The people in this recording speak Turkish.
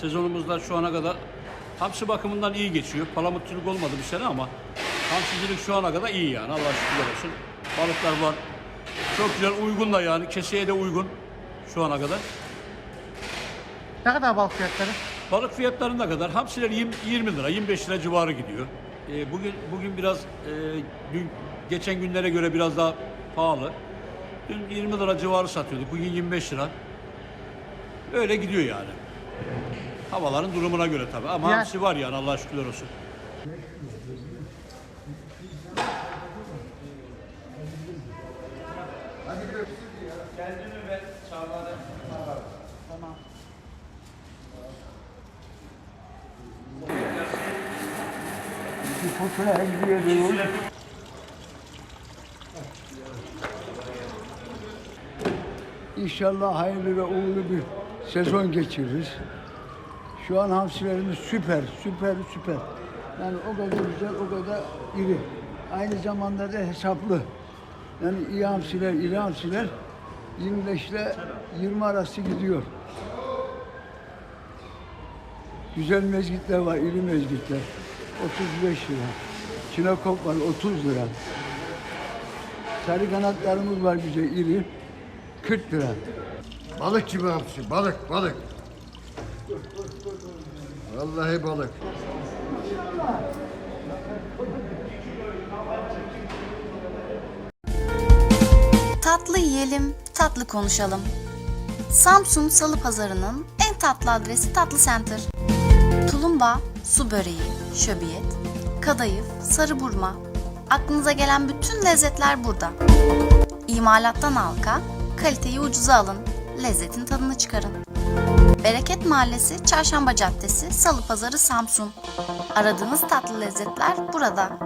Sezonumuzda şu ana kadar hamsi bakımından iyi geçiyor. Palamutçuluk olmadı bir sene ama hamsicilik şu ana kadar iyi yani. Allah şükürler olsun. Balıklar var. Çok güzel uygun da yani. Keseye de uygun şu ana kadar. Ne kadar balık fiyatları? Balık fiyatlarına kadar hamsiler 20, 20 lira, 25 lira civarı gidiyor. Ee, bugün bugün biraz e, dün geçen günlere göre biraz daha pahalı. Dün 20 lira civarı satıyorduk. Bugün 25 lira. Öyle gidiyor yani. Havaların durumuna göre tabii ama Ya- hamsi var yani Allah şükürler olsun. İnşallah hayırlı ve uğurlu bir sezon geçiririz. Şu an hamsilerimiz süper, süper, süper. Yani o kadar güzel, o kadar iri. Aynı zamanda da hesaplı. Yani iyi hamsiler, iri hamsiler 25 ile 20 arası gidiyor. Güzel mezgitler var, iri mezgitler. 35 lira. Çinekop var 30 lira. Sarı kanatlarımız var güzel, iri. 40 lira. Balık gibi hamsi, balık, balık. Vallahi balık. Tatlı yiyelim, tatlı konuşalım. Samsun Salı Pazarı'nın en tatlı adresi Tatlı Center. Tulumba, su böreği, şöbiyet, kadayıf, sarı burma. Aklınıza gelen bütün lezzetler burada. İmalattan halka, kaliteyi ucuza alın, lezzetin tadını çıkarın. Bereket Mahallesi, Çarşamba Caddesi, Salı Pazarı, Samsun. Aradığınız tatlı lezzetler burada.